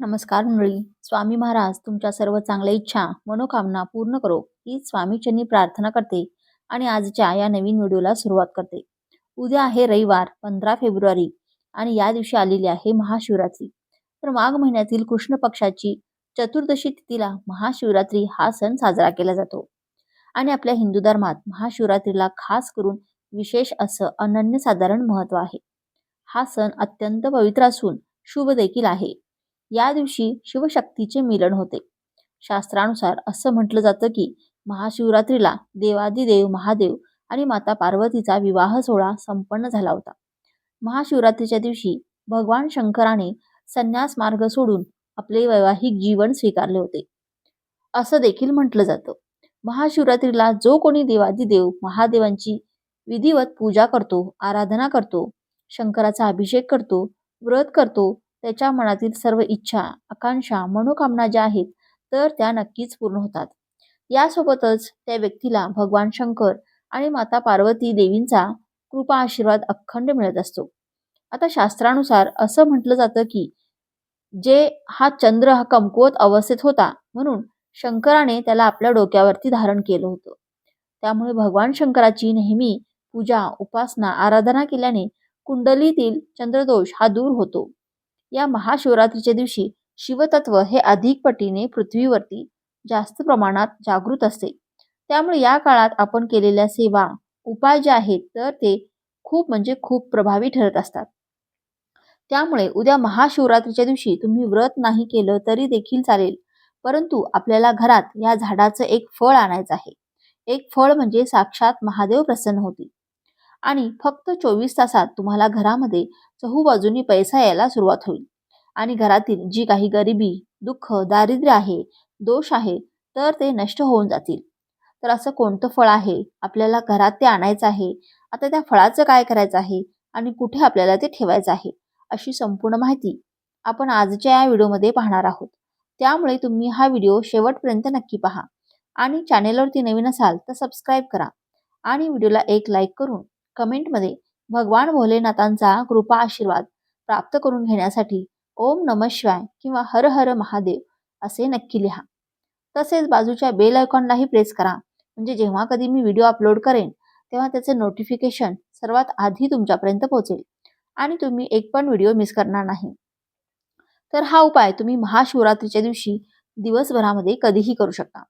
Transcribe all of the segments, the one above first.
नमस्कार मंडळी स्वामी महाराज तुमच्या सर्व चांगल्या इच्छा मनोकामना पूर्ण करो ही स्वामीचरणी प्रार्थना करते आणि आजच्या या नवीन व्हिडिओला सुरुवात करते. उद्या आहे रविवार पंधरा फेब्रुवारी आणि या दिवशी आलेली आहे महाशिवरात्री. तर माघ महिन्यातील कृष्ण पक्षाची चतुर्दशी तिथीला महाशिवरात्री हा सण साजरा केला जातो. आणि आपल्या हिंदू धर्मात महाशिवरात्रीला खास करून विशेष असं अनन्यसाधारण महत्त्व आहे. हा सण अत्यंत पवित्र असून शुभ देखील आहे. या दिवशी शिवशक्तीचे मिलन होते. शास्त्रानुसार असं म्हटलं जातं की महाशिवरात्रीला देवादिदेव महादेव आणि माता पार्वतीचा विवाह सोहळा संपन्न झाला होता. महाशिवरात्रीच्या दिवशी भगवान शंकराने संन्यास मार्ग सोडून आपले वैवाहिक जीवन स्वीकारले होते. असं देखील म्हटलं जातं. महाशिवरात्रीला जो कोणी देवादिदेव महादेवांची विधिवत पूजा करतो आराधना करतो शंकराचा अभिषेक करतो व्रत करतो त्याच्या मनातील सर्व इच्छा आकांक्षा मनोकामना ज्या आहेत तर त्या नक्कीच पूर्ण होतात. यासोबतच त्या व्यक्तीला भगवान शंकर आणि माता पार्वती देवींचा कृपा आशीर्वाद अखंड मिळत असतो. आता शास्त्रानुसार असं म्हटलं जातं की जे हा चंद्र हा कमकुवत अवस्थेत होता म्हणून शंकराने त्याला आपल्या डोक्यावरती धारण केलं होतं. त्यामुळे भगवान शंकराची नेहमी पूजा उपासना आराधना केल्याने कुंडलीतील चंद्रदोष हा दूर होतो. या महाशिवरात्रीच्या दिवशी शिवतत्व हे अधिक पटीने पृथ्वीवरती जास्त प्रमाणात जागृत असते. त्यामुळे या काळात आपण केलेल्या सेवा उपाय जे आहेत तर ते खूप म्हणजे खूप प्रभावी ठरत असतात. त्यामुळे उद्या महाशिवरात्रीच्या दिवशी तुम्ही व्रत नाही केलं तरी देखील चालेल. परंतु आपल्याला घरात या झाडाचं एक फळ आणायचं आहे. एक फळ म्हणजे साक्षात महादेव प्रसन्न होतील. आणि फक्त चोवीस तासात तुम्हाला घरामध्ये चहूबाजूनी पैसा यायला सुरुवात होईल. आणि घरातील जी काही गरिबी दुःख दारिद्र्य आहे दोष आहे तर ते नष्ट होऊन जातील. तर असं कोणतं फळ आहे? आपल्याला घरात ते आणायचं आहे. आता त्या फळाचं काय करायचं आहे? आणि कुठे आपल्याला ते ठेवायचं आहे? अशी संपूर्ण माहिती आपण आजच्या या व्हिडिओमध्ये पाहणार आहोत. त्यामुळे तुम्ही हा व्हिडिओ शेवटपर्यंत नक्की पहा. आणि चॅनेलवरती नवीन असाल तर सबस्क्राईब करा. आणि व्हिडिओला एक लाईक करून कमेंटमध्ये भगवान भोलेनाथांचा कृपा आशीर्वाद प्राप्त करून घेण्यासाठी ओम नम शिवाय किंवा हर हर महादेव असे नक्की लिहा. तसेच बाजूच्या बेल आयकॉनलाही प्रेस करा. म्हणजे जेव्हा कधी मी व्हिडिओ अपलोड करेन तेव्हा त्याचे नोटिफिकेशन सर्वात आधी तुमच्यापर्यंत पोहोचेल आणि तुम्ही एक पण व्हिडिओ मिस करणार नाही. तर हा उपाय तुम्ही महाशिवरात्रीच्या दिवशी दिवसभरामध्ये कधीही करू शकता.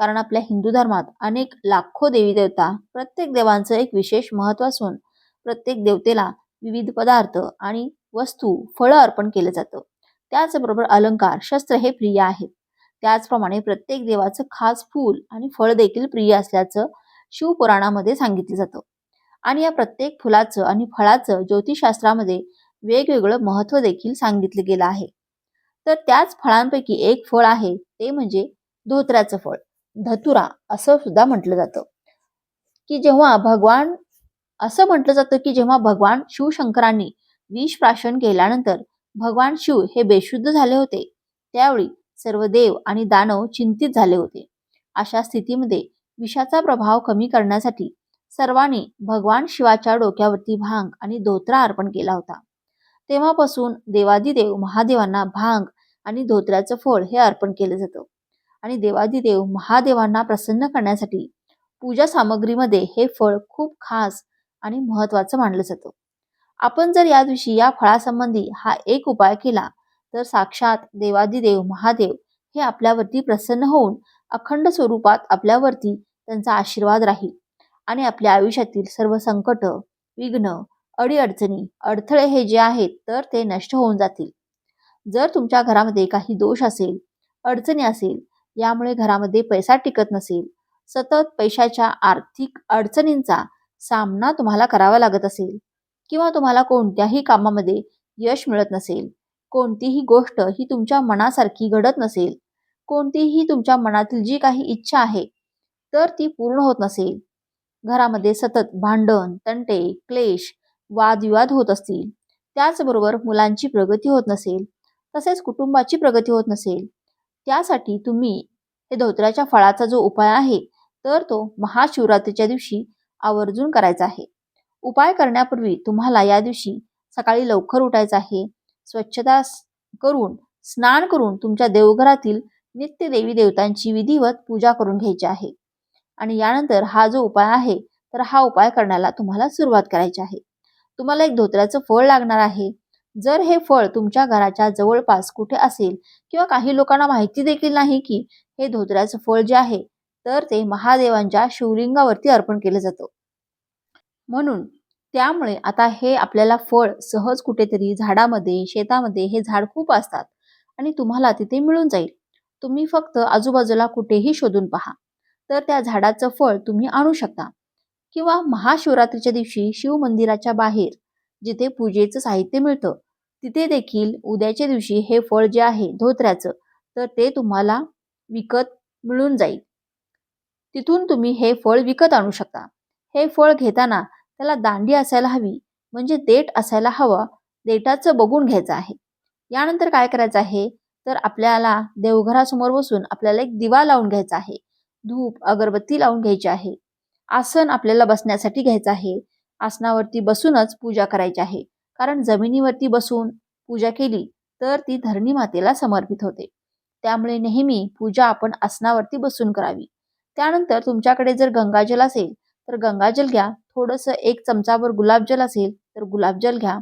कारण आपल्या हिंदू धर्मात अनेक लाखो देवी देवता प्रत्येक देवांचं एक विशेष महत्त्व असून प्रत्येक देवतेला विविध पदार्थ आणि वस्तू फळं अर्पण केलं जातं. त्याचबरोबर अलंकार शस्त्र हे प्रिय आहेत. त्याचप्रमाणे प्रत्येक देवाचं खास फूल आणि फळ देखील प्रिय असल्याचं शिवपुराणामध्ये सांगितलं जातं. आणि या प्रत्येक फुलाचं आणि फळाचं ज्योतिषशास्त्रामध्ये वेगवेगळं महत्त्व देखील सांगितलं गेलं आहे. तर त्याच फळांपैकी एक फळ आहे ते म्हणजे धोत्र्याचं फळ. धतुरा असं सुद्धा म्हटलं जातं. की जेव्हा भगवान असं म्हटलं जातं की जेव्हा भगवान शिवशंकरांनी विष प्राशन केल्यानंतर भगवान शिव हे बेशुद्ध झाले होते त्यावेळी सर्व देव आणि दानव चिंतित झाले होते. अशा स्थितीमध्ये विषाचा प्रभाव कमी करण्यासाठी सर्वांनी भगवान शिवाच्या डोक्यावरती भांग आणि धोत्रा अर्पण केला होता. तेव्हापासून देवादिदेव महादेवांना भांग आणि धोत्र्याचं फळ हे अर्पण केलं जातं. आणि देवादिदेव महादेवांना प्रसन्न करण्यासाठी पूजा सामग्रीमध्ये हे फळ खूप खास आणि महत्वाचं मानलं जातं. आपण जर या दिवशी या फळासंबंधी हा एक उपाय केला तर साक्षात देवादिदेव महादेव हे आपल्यावरती प्रसन्न होऊन अखंड स्वरूपात आपल्यावरती त्यांचा आशीर्वाद राहील आणि आपल्या आयुष्यातील सर्व संकट विघ्न अडीअडचणी अडथळे हे जे आहेत तर ते नष्ट होऊन जातील. जर तुमच्या घरामध्ये काही दोष असेल अडचणी असेल यामुळे घरामध्ये पैसा टिकत नसेल. सतत पैशाच्या आर्थिक अडचणींचा सामना तुम्हाला करावा लागत असेल किंवा तुम्हाला कोणत्याही कामामध्ये यश मिळत नसेल. कोणतीही गोष्ट ही तुमच्या मनासारखी घडत नसेल. कोणतीही तुमच्या मनातील जी काही इच्छा आहे तर ती पूर्ण होत नसेल. घरामध्ये सतत भांडण तंटे क्लेश वादविवाद होत असतील. त्याचबरोबर मुलांची प्रगती होत नसेल. तसेच कुटुंबाची प्रगती होत नसेल. त्यासाठी तुम्ही हे धोत्र्याच्या फळाचा जो उपाय आहे तर तो महाशिवरात्रीच्या दिवशी आवर्जून करायचा आहे. उपाय करण्यापूर्वी तुम्हाला या दिवशी सकाळी लवकर उठायचं आहे. स्वच्छता करून स्नान करून तुमच्या देवघरातील नित्य देवी देवतांची विधिवत पूजा करून घ्यायची आहे. आणि यानंतर हा जो उपाय आहे तर हा उपाय करण्याला तुम्हाला सुरुवात करायची आहे. तुम्हाला एक धोत्र्याचं फळ लागणार आहे. जर हे फळ तुमच्या घराच्या जवळपास कुठे असेल किंवा काही लोकांना माहिती देखील नाही की हे धोत्र्याचं फळ जे आहे तर ते महादेवांच्या शिवलिंगावरती अर्पण केलं जातं. म्हणून त्यामुळे आता हे आपल्याला फळ सहज कुठेतरी झाडामध्ये शेतामध्ये हे झाड खूप असतात आणि तुम्हाला तिथे मिळून जाईल. तुम्ही फक्त आजूबाजूला कुठेही शोधून पहा. तर त्या झाडाचं फळ तुम्ही आणू शकता. किंवा महाशिवरात्रीच्या दिवशी शिव मंदिराच्या बाहेर जिथे पूजेचं साहित्य मिळतं तिथे देखील उद्याच्या दिवशी हे फळ जे आहे धोत्र्याचं तर ते तुम्हाला विकत मिळून जाईल. तिथून तुम्ही हे फळ विकत आणू शकता. हे फळ घेताना त्याला दांडी असायला हवी म्हणजे देठ असायला हवं देठाचं बघून घ्यायचं आहे. यानंतर काय करायचं आहे? तर आपल्याला देवघरासमोर बसून आपल्याला एक दिवा लावून घ्यायचा आहे. धूप अगरबत्ती लावून घ्यायची आहे. आसन आपल्याला बसण्यासाठी घ्यायचं आहे. आसनावरती बसूनच पूजा करायची आहे. कारण जमिनीवरती बसून पूजा केली तर ती धरणी मातेला समर्पित होते. त्यामुळे नेहमी पूजा आपण आसनावरती बसून करावी. त्यानंतर तुमच्याकडे जर गंगाजल असेल तर गंगाजल घ्या. थोडंसं एक चमचाभर गुलाबजल असेल तर गुलाबजल घ्या.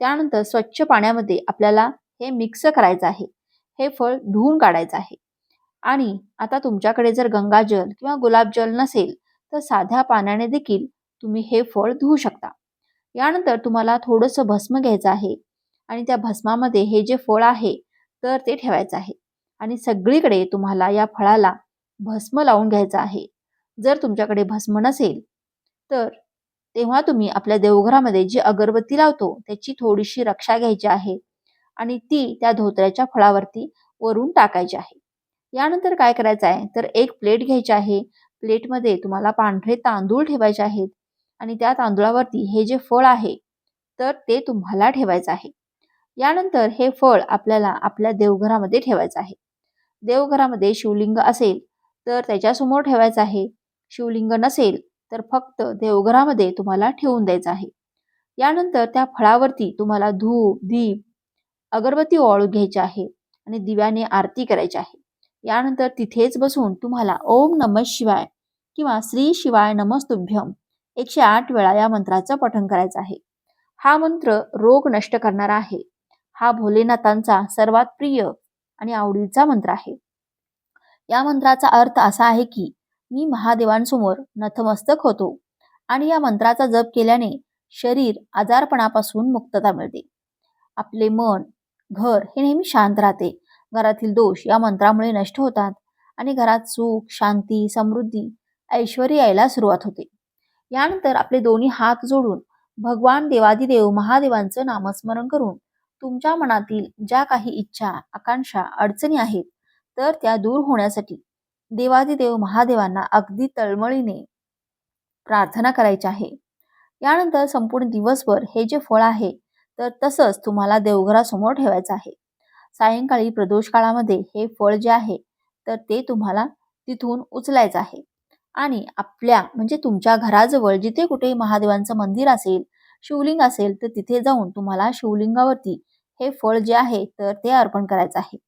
त्यानंतर स्वच्छ पाण्यामध्ये आपल्याला हे मिक्स करायचं आहे. हे फळ धुवून काढायचं आहे. आणि आता तुमच्याकडे जर गंगाजल किंवा गुलाबजल नसेल तर साध्या पाण्याने देखील तुम्ही हे फळ धुवू शकता. यानंतर तुम्हाला थोडंसं भस्म घ्यायचं आहे आणि त्या भस्मामध्ये हे जे फळ आहे तर ते ठेवायचं आहे. आणि सगळीकडे तुम्हाला या फळाला भस्म लावून घ्यायचं आहे. जर तुमच्याकडे भस्म नसेल तर तेव्हा तुम्ही आपल्या देवघरामध्ये जी अगरबत्ती लावतो त्याची थोडीशी रक्षा घ्यायची आहे आणि ती त्या धोत्र्याच्या फळावरती वरून टाकायची आहे. यानंतर काय करायचं आहे तर एक प्लेट घ्यायची आहे. प्लेटमध्ये तुम्हाला पांढरे तांदूळ ठेवायचे आहेत. आणि त्या तांदूळावरती हे जे फळ आहे तर ते तुम्हाला ठेवायचं आहे. यानंतर हे फळ आपल्याला आपल्या देवघरामध्ये ठेवायचं आहे. देवघरामध्ये शिवलिंग असेल तर त्याच्यासमोर ठेवायचं आहे. शिवलिंग नसेल तर फक्त देवघरामध्ये तुम्हाला ठेवून द्यायचं आहे. यानंतर त्या फळावरती तुम्हाला धूप दीप अगरबत्ती ओळू घ्यायची आहे आणि दिव्याने आरती करायची आहे. यानंतर तिथेच बसून तुम्हाला ओम नम शिवाय किंवा श्री शिवाय नमस्तुभ्यम एकशे आठ वेळा या मंत्राचं पठण करायचं आहे. हा मंत्र रोग नष्ट करणारा आहे. हा भोलेनाथांचा सर्वात प्रिय आणि आवडीचा मंत्र आहे. या मंत्राचा अर्थ असा आहे की मी महादेवांसमोर नतमस्तक होतो आणि या मंत्राचा जप केल्याने शरीर आजारपणापासून मुक्तता मिळते. आपले मन घर हे नेहमी शांत राहते. घरातील दोष या मंत्रामुळे नष्ट होतात आणि घरात सुख शांती समृद्धी ऐश्वर यायला सुरुवात होते. यानंतर आपले दोन्ही हात जोडून भगवान देवादिदेव महादेवांचं नामस्मरण करून तुमच्या मनातील ज्या काही इच्छा आकांक्षा अडचणी आहेत तर त्या दूर होण्यासाठी देवादिदेव महादेवांना अगदी तळमळीने प्रार्थना करायची आहे. यानंतर संपूर्ण दिवसभर हे जे फळ आहे तर तसंच तुम्हाला देवघरासमोर ठेवायचं आहे. सायंकाळी प्रदोष काळामध्ये हे फळ जे आहे तर ते तुम्हाला तिथून उचलायचं आहे. आणि आपल्या म्हणजे तुमच्या घराजवळ जिथे कुठे महादेवांचं मंदिर असेल शिवलिंग असेल तर तिथे जाऊन तुम्हाला शिवलिंगावरती हे फळ जे आहे तर ते अर्पण करायचं आहे.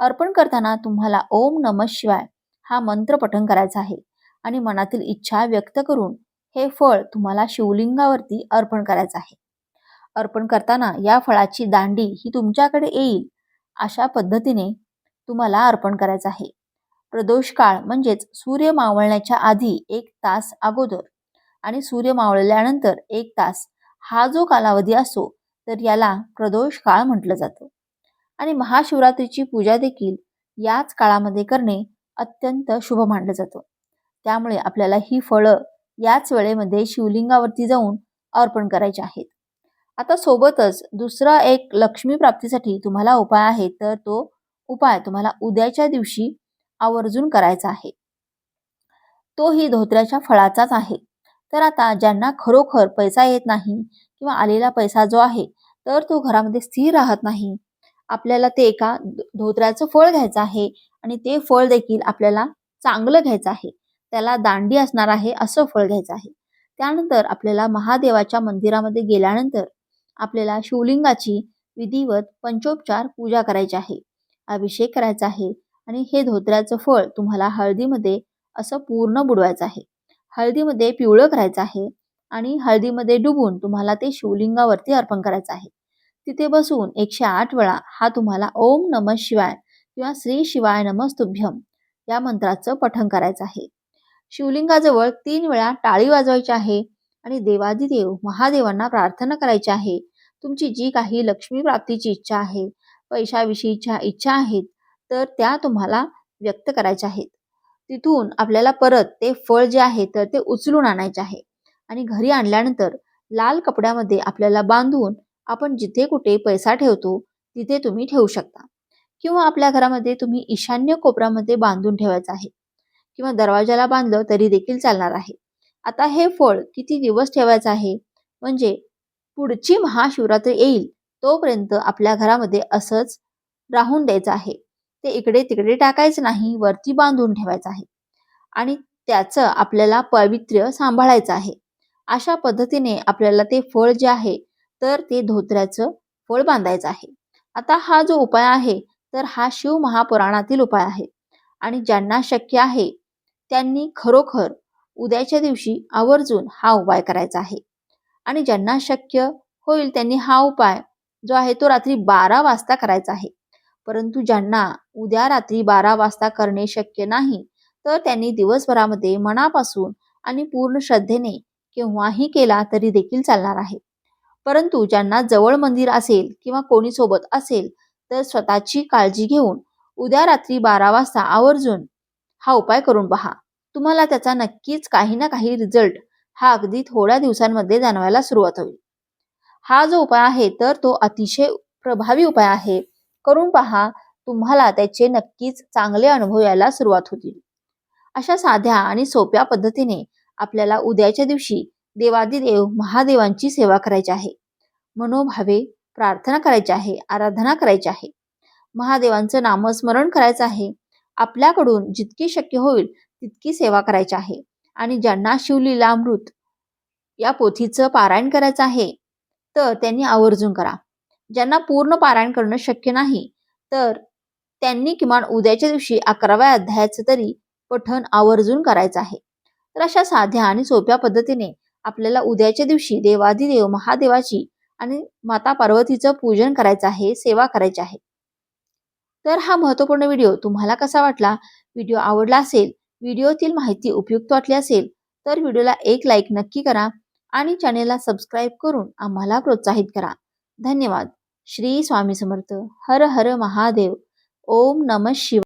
अर्पण करताना तुम्हाला ओम नम शिवाय हा मंत्र पठण करायचा आहे आणि मनातील इच्छा व्यक्त करून हे फळ तुम्हाला शिवलिंगावरती अर्पण करायचं आहे. अर्पण करताना या फळाची दांडी ही तुमच्याकडे येईल अशा पद्धतीने तुम्हाला अर्पण करायचं आहे. प्रदोष काळ म्हणजेच सूर्य मावळण्याच्या आधी एक तास अगोदर आणि सूर्य मावळल्यानंतर एक तास हा जो कालावधी असतो तर याला प्रदोष काळ म्हटलं जातं. आणि महाशिवरात्रीची पूजा देखील याच काळामध्ये करणे अत्यंत शुभ मानलं जातं. त्यामुळे आपल्याला ही फळं याच वेळेमध्ये शिवलिंगावरती जाऊन अर्पण करायचे आहेत. आता सोबतच दुसरा एक लक्ष्मी प्राप्तीसाठी तुम्हाला उपाय आहे तर तो उपाय तुम्हाला उद्याच्या दिवशी आवर्जून करायचा आहे. तो ही धोत्र्याच्या फळाचाच आहे. तर आता ज्यांना खरोखर पैसा येत नाही किंवा आलेला पैसा जो आहे तर तो घरामध्ये स्थिर राहत नाही. आपल्याला ते एका धोत्र्याचं फळ घ्यायचं आहे आणि ते फळ देखील आपल्याला चांगलं घ्यायचं आहे. त्याला दांडी असणार आहे असं फळ घ्यायचं आहे. त्यानंतर आपल्याला महादेवाच्या मंदिरामध्ये गेल्यानंतर आपल्याला शिवलिंगाची विधिवत पंचोपचार पूजा करायची आहे. अभिषेक करायचा आहे. आणि हे धोत्र्याचं फळ तुम्हाला हळदीमध्ये असं पूर्ण बुडवायचं आहे. हळदीमध्ये पिवळं करायचं आहे आणि हळदीमध्ये डुबून तुम्हाला ते शिवलिंगावरती अर्पण करायचं आहे. तिथे बसून एकशे आठ वेळा हा तुम्हाला ओम नम शिवाय किंवा श्री शिवाय नमस्तुभ्यम या मंत्राचं पठण करायचं आहे. शिवलिंगाजवळ तीन वेळा टाळी वाजवायची आहे आणि देवादिदेव महादेवांना प्रार्थना करायची आहे. तुमची जी काही लक्ष्मी प्राप्तीची इच्छा आहे पैशाविषयीच्या इच्छा आहेत तर त्या तुम्हाला व्यक्त करायच्या आहेत. तिथून आपल्याला परत ते फळ जे आहे तर ते उचलून आणायचे आहे. आणि घरी आणल्यानंतर लाल कपड्यामध्ये आपल्याला बांधून आपण जिथे कुठे पैसा ठेवतो तिथे तुम्ही ठेवू शकता. किंवा आपल्या घरामध्ये तुम्ही ईशान्य कोपऱ्यामध्ये बांधून ठेवायचं आहे. किंवा दरवाजाला बांधलं तरी देखील चालणार आहे. आता हे फळ किती दिवस ठेवायचं आहे? म्हणजे पुढची महाशिवरात्री येईल तोपर्यंत आपल्या घरामध्ये असंच राहून द्यायचं आहे. ते इकडे तिकडे टाकायचं नाही वरती बांधून ठेवायचं आहे. आणि त्याचं आपल्याला पवित्र्य सांभाळायचं आहे. अशा पद्धतीने आपल्याला ते फळ जे आहे तर ते धोत्र्याचं फळ बांधायचं आहे. आता हा जो उपाय आहे तर हा शिव महापुराणातील उपाय आहे. आणि ज्यांना शक्य आहे त्यांनी खरोखर उद्याच्या दिवशी आवर्जून हा उपाय करायचा आहे. आणि ज्यांना शक्य होईल त्यांनी हा उपाय जो आहे तो रात्री बारा वाजता करायचा आहे. परंतु ज्यांना उद्या रात्री बारा वाजता करणे शक्य नाही. तर त्यांनी दिवसभरामध्ये मनापासून आणि पूर्ण श्रद्धेने केव्हाही केला तरी देखील चालणार आहे. परंतु ज्यांना जवळ मंदिर असेल किंवा कोणी सोबत असेल तर स्वतःची काळजी घेऊन उद्या रात्री बारा वाजता आवर्जून हा उपाय करून पहा. तुम्हाला त्याचा नक्कीच काही ना काही रिझल्ट हा अगदी थोड्या दिवसांमध्ये जाणवायला सुरुवात होईल. हा जो उपाय आहे तर तो अतिशय प्रभावी उपाय आहे. करून पहा तुम्हाला त्याचे नक्कीच चांगले अनुभव यायला सुरुवात होतील. अशा साध्या आणि सोप्या पद्धतीने आपल्याला उद्याच्या दिवशी देवादिदेव महादेवांची सेवा करायची आहे. मनोभावे प्रार्थना करायची आहे आराधना करायची आहे. महादेवांचं नामस्मरण करायचं आहे. आपल्याकडून जितकी शक्य होईल तितकी सेवा करायची आहे. आणि ज्यांना शिवलीलामृत या पोथीचं पारायण करायचं आहे तर त्यांनी आवर्जून करा. ज्यांना पूर्ण पारायण करणं शक्य नाही तर त्यांनी किमान उद्याच्या दिवशी अकराव्या अध्यायाचं तरी पठण आवर्जून करायचं आहे. तर अशा साध्या आणि सोप्या पद्धतीने आपल्याला उद्याच्या दिवशी देवादिदेव महादेवाची आणि माता पार्वतीचं पूजन करायचं आहे सेवा करायची आहे. तर हा महत्त्वपूर्ण व्हिडिओ तुम्हाला कसा वाटला? व्हिडिओ आवडला असेल व्हिडिओतील माहिती उपयुक्त वाटली असेल तर व्हिडिओला एक लाईक नक्की करा आणि चॅनेलला सबस्क्राईब करून आम्हाला प्रोत्साहित करा. धन्यवाद. श्री स्वामी समर्थ. हर हर महादेव. ओम नम शिव